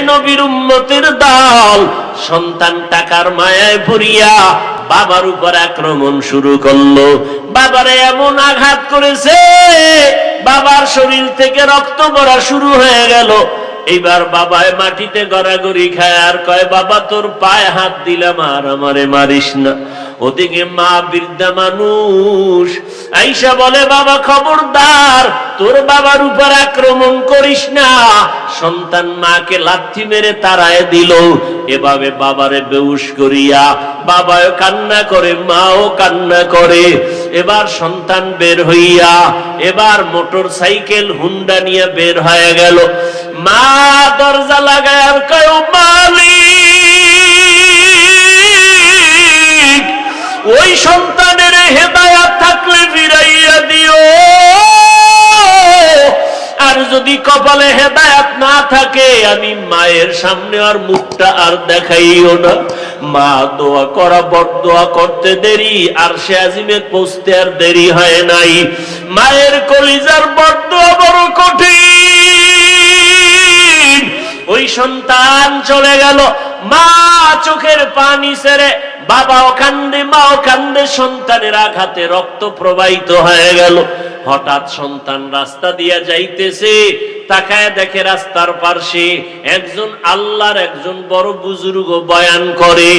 নবীর উম্মতের দল। সন্তান টাকার মায়ায় পড়িয়া বাবার উপর আক্রমণ শুরু করল। বাবারে এমন আঘাত করেছে, বাবার শরীর থেকে রক্ত পড়া শুরু হয়ে গেল। এইবার বাবায় মাটিতে গড়াগড়ি খায় আর কয়, বাবা, তোর পায়ে হাত দিলাম আর আমারে মারিস না। ওদিকে মা বৃদ্ধা মানুষ। আইসা বলে, বাবা, খবরদার, তোর বাবার উপর আক্রমণ করিস না। সন্তান মাকে লাথি মেরে তারায় দিল। এভাবে বাবারে বেউস করিয়া বাবাও কান্না করে, মাও কান্না করে। এবার সন্তান বের হইয়া, এবার মোটর সাইকেল হুন্ডা নিয়ে বের হয়ে গেল। মা দরজা লাগায় আর কয় মালিক ওই সন্তানের হেদায়াত থাকলে ফিরাইয়া দিও। আর যদি কপালে হেদায়াত না থাকে, আমি মায়ের সামনে আর মুখটা আর দেখাইও না। মা দোয়া করা বড় দোয়া করতে দেরি, আর সে আজিমে পৌঁছতে আর দেরি হয় নাই। মায়ের কলিজার বড় দোয়া বড় কঠিন। ওই সন্তান চলে গেল। মা চোখের পানি সেরে বাবাও কান্দে, মাও কান্দে, সন্তানের আঘাতে রক্ত প্রবাহিত হয়ে গেল। হঠাৎ সন্তান রাস্তা দিয়া যাইতেছে, তাকায় দেখে রাস্তার পার্শ্বে একজন আল্লাহর একজন বড় বুজুর্গ বয়ান করে।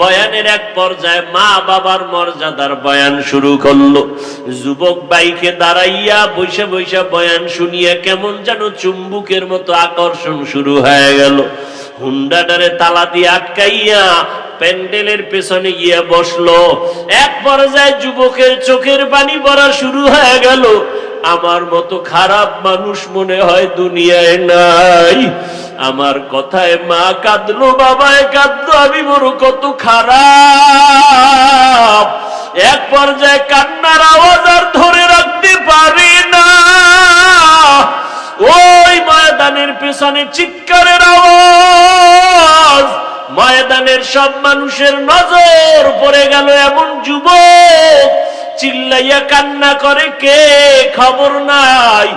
বয়ানের এক পর্যায়ে মা বাবার মর্যাদার বয়ান শুরু করল। যুবক বাইকে দাঁড়াইয়া বৈশা বৈশা বয়ান শুনিয়া কেমন যেন চুম্বুকের মতো আকর্ষণ শুরু হয়ে গেল। হুন্ডাটারে তালা দিয়ে আটকাইয়া প্যান্ডেলের পেছনে গিয়ে বসল। এক পর্যায়ে যুবকের চোখের পানি পড়া শুরু হয়ে গেল। আমার মতো খারাপ মানুষ মনে হয় দুনিয়ায় নাই। আমার কথায় মা কাঁদলো, বাবায় কাঁদলো, আমি বড় কত খারাপ। এক পর্যায়ে কান্নার আওয়াজ আর ধরে রাখতে পারি না। ওই ময়দানের পেছনে চিৎকারের আওয়াজ সব মানুষের নজর পড়ে গেল এমন যুবক। চিল্লাইয়া কান্না করে, কে? খবর নাই।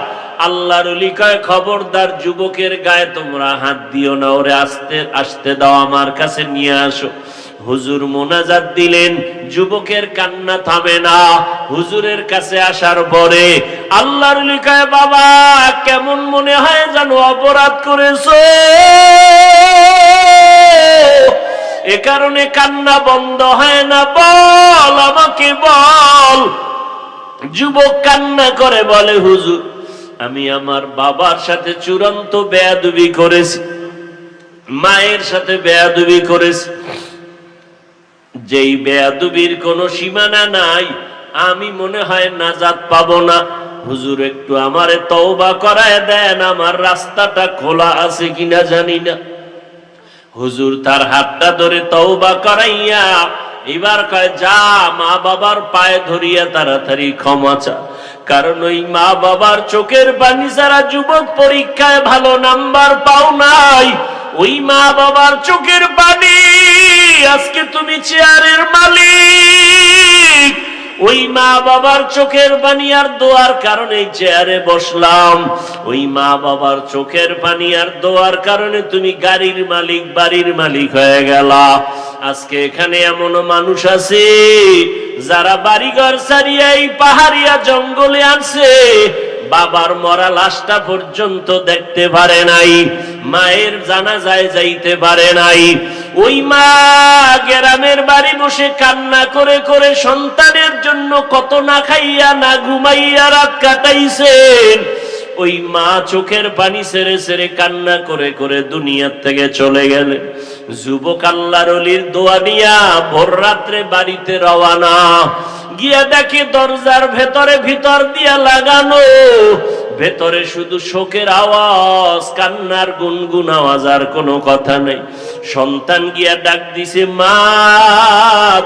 আল্লাহর খবরদার যুবকের গায়ে, তোমরা হাত দিও না, ওরে আসতে আসতে দাও, আমার কাছে নিয়ে আসো। হুজুর মোনাজাত দিলেন, যুবকের কান্না থামে না। হুজুরের কাছে আসার পরে, আল্লাহর লিখায়, বাবা, কেমন মনে হয় জানো অপরাধ করেছ? এ কারণে কান্না বন্ধ হয় না, বল আমাকে বল। যুবক কান্না করে, বলে, হুজুর, আমি আমার বাবার সাথে চূড়ান্ত বেয়াদুবি করেছি, মায়ের সাথে বেয়াদুবি করেছি। যেই বেয়াদুবির কোনো সীমানা নাই, আমি মনে হয় নাজাত পাবো না। হুজুর, একটু আমারে তওবা করায় দেন, আমার রাস্তাটা খোলা আছে কিনা জানি না। হুজুর তার হাতটা ধরে তওবা করাইয়া এবার কয়, যা মা বাবার পায়ে ধরিয়া তাড়াতাড়ি ক্ষমা চা। কারণ ওই মা বাবার চোখের পানি ছাড়া যুবক পরীক্ষায় ভালো নাম্বার পাও নাই। ওই মা বাবার চোখের পানি, আজকে তুমি চেয়ারের মালিক। ওই মা বাবার চোখের পানি আর দোয়ার কারণে চেয়ারে বসলাম। ওই মা বাবার চোখের পানি আর দোয়ার কারণে তুমি গাড়ির মালিক, বাড়ির মালিক হয়ে গেলা। আজকে এখানে এমন মানুষ আছে, যারা বাড়িঘর সারিয়া এই পাহাড়িয়া জঙ্গলে আছে। বাবার মরা লাশটা পর্যন্ত দেখতে পারে নাই, মায়ের জানা যায় যাইতে পারে নাই। ওই মা গ্রামের বাড়ি বসে কান্না করে করে সন্তানের জন্য কত না খাইয়া না ঘুমাইয়া রাত কাটাইছেন। ওই মা চোখের পানি সেরে সেরে কান্না করে করে দুনিয়ার থেকে চলে গেলেন যুবক আল্লাহর অলির দোয়া নিয়া ভোর রাত্রে বাড়িতে রওয়ানা। গিয়া দেখে দরজার ভেতরে ভিতর দিয়া লাগানো। ভেতরে শুধু শোকের আওয়াজ, কান্নার গুনগুন আওয়াজ আর কোনো কথা নেই। সন্তান গিয়া ডাক দিছে, মা,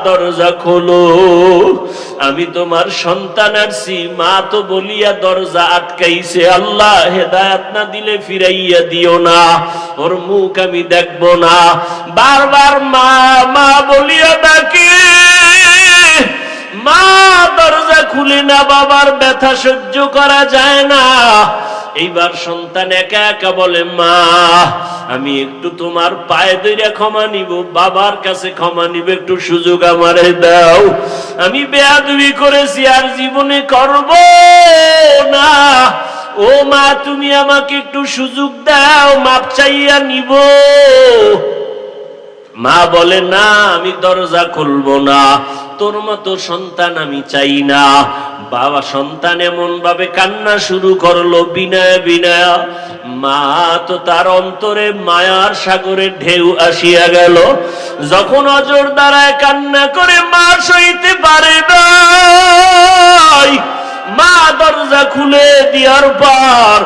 দরজা খোলো। আমি তোমার সন্তান আসছি মা তো বলিয়া দরজা আটকাইছে। আল্লাহ হেদায়াত না দিলে ফিরাইয়া দিও না। ওর মুখ আমি দেখব না। বারবার মা মা বলিয়া ডাকে, মা খুলে না বাবার ব্যথা সহ্য করা যায় না। এইবার সন্তান একা একা বলে, মা, আমি একটু তোমার পায়ে ধরে ক্ষমা নিব, বাবার কাছে ক্ষমা নিব, একটু সুযোগ আমারে দাও। আমি বেয়াদবি করেছি, আর জীবনে করব না। ও মা, তুমি আমাকে একটু সুযোগ দাও, মাপ চাইয়া নিব। মা বলে, না, আমি দরজা খুলবো না। তোর মতো সন্তান আমি চাই না। বাবা সন্তান এমন ভাবে কান্না শুরু করল বিনয় বিনয় মা তো তার অন্তরে মায়ার সাগরে ঢেউ আসিয়া গেল। যখন অজর দ্বারায় কান্না করে মা সইতে পারে না মা দরজা খুলে দিয়ার পর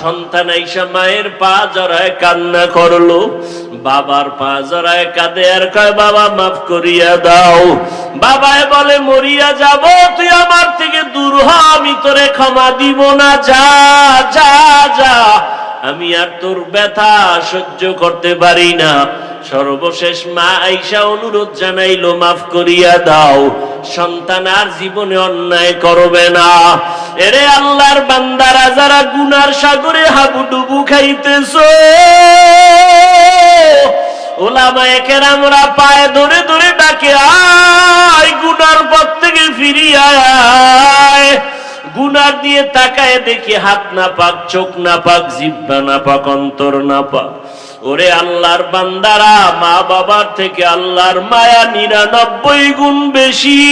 সন্তান আইসা মায়ের পা জড়ায় কান্না করল, বাবার পা জড়ায় কাঁদে আর কয়, বাবা, মাফ করিয়া দাও। বাবায় বলে, মরিয়া যাব, তুই আমার থেকে দূর হ, আমি তোরে ক্ষমা দিব না। যা যা যা, আমি আর তোর ব্যথা সহ্য করতে পারি না। সর্বশেষ মা আইসা অনুরোধ জানাইলো, মাফ করিয়া দাও। সন্তান আর জীবনে অন্যায় করবে না। এরে আল্লাহর বান্দারা, যারা গুনার সাগরে হাবুডুবু খাইতেছ, ওলামায়ে কেরামরা পায়ে ধরে ধরে ডাকে, আয় গুনার পথ থেকে ফিরিয়ে আয়। গুনার দিয়ে তাকায় দেখি হাত না পাক চোখ না পাক জিব্বা না পাক অন্তর না পাক ওরে আল্লাহর বান্দারা, মা বাবার থেকে আল্লাহর মায়া নিরানব্বই গুণ বেশি।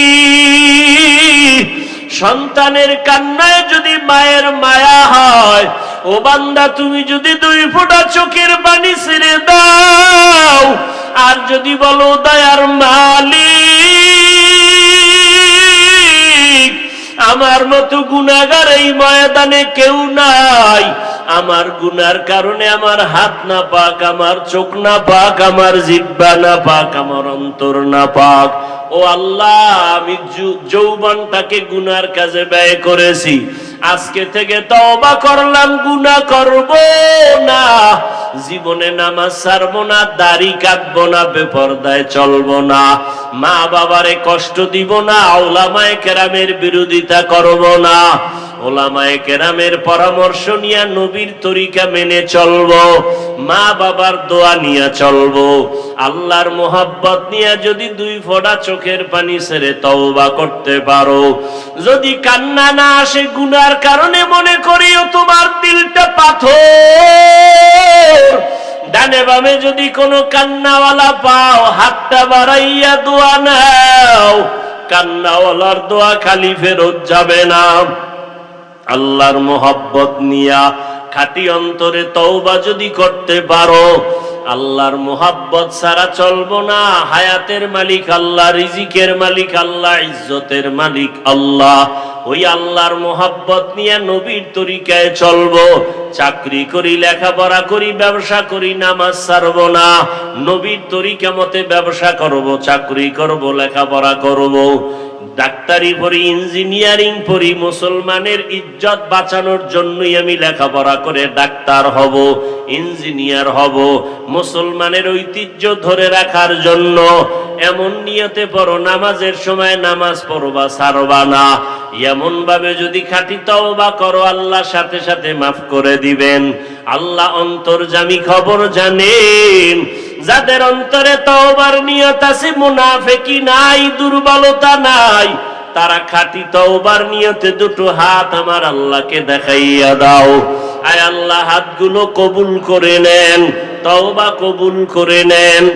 সন্তানের কান্নায় যদি মায়ের মায়া হয়, ও বান্দা তুমি যদি দুই ফোঁটা চোখের পানি ছেড়ে দাও, আর যদি বলো, দয়ার মালিক আমার মতো গুনাগার এই ময়দানে কেউ নাই। আমার গুনার কারণে আমার হাত না পাক, আমার চোখ না পাক, আমার জিব্বা না পাক, আমার অন্তর না পাক। ও আল্লাহ, আমি যৌবনটাকে গুনার কাজে ব্যয় করেছি। আজকে থেকে তওবা করলাম, গুনাহ করব না। জীবনে নামাজ ছাড়বো না, দাড়ি কাটবো না, বেপরদায় চলবো না। মা বাবারে কষ্ট দিব না আওলামায় কেরামের বিরোধিতা করব না। ওলামায়ে কেরামের পরামর্শ নিয়ে নবীর তরিকা মেনে চলবো, মা বাবার দোয়া নিয়ে চলবো। আল্লাহর মোহাব্বত নিয়ে যদি দুই ফোঁটা চোখের পানি ছেড়ে তওবা করতে পারো। যদি কান্না না আসে গুনার কারণে মনে করিও তোমার দিলটা পাথর। ডানে বামে যদি কোনো কান্নাওয়ালা পাও, হাতটা বাড়াইয়া দোয়া নাও। কান্নাওয়ালার দোয়া খালি ফেরত যাবে না। আল্লাহর মোহাব্বত নিয়া খাটি অন্তরে তওবা যদি করতে পারো, আল্লাহর মোহাব্বত ছাড়া চলবো না। হায়াতের মালিক আল্লাহ, রিজিকের মালিক আল্লাহ, ইজ্জতের মালিক আল্লাহ। ওই আল্লাহর মোহাব্বত নিয়ে নবীর তরিকায় চলবো। চাকরি করি, লেখাপড়া করি, ব্যবসা করি, নামাজ ছাড়বো না। নবীর তরিকা মতে ব্যবসা করব, চাকরি করব, লেখাপড়া করব। ডাক্তারি পড়ি, ইঞ্জিনিয়ারিং পড়ি, মুসলমানের ইজ্জত বাঁচানোর জন্যই আমি লেখাপড়া করে ডাক্তার হব, ইঞ্জিনিয়ার হব। মুসলমানের ঐতিহ্য ধরে রাখার জন্য এমন নিয়তে পড়ো, নামাজের সময় নামাজ পড়বা সারবা না। এমন ভাবে যদি খাটি তওবা করো, আল্লাহ সাথে সাথে মাফ করে দিবেন। আল্লাহ অন্তর্জামী খবর জানেন যাদের অন্তরে তওবার নিয়ত আছে মুনাফেকি নাই, দুর্বলতা নাই, তারা খাঁটি তওবার নিয়তে দুটো হাত আমার আল্লাহকে দেখাইয়া দাও। আয় আল্লাহ, হাতগুলো কবুল করে নেন, তওবা কবুল করে নেন।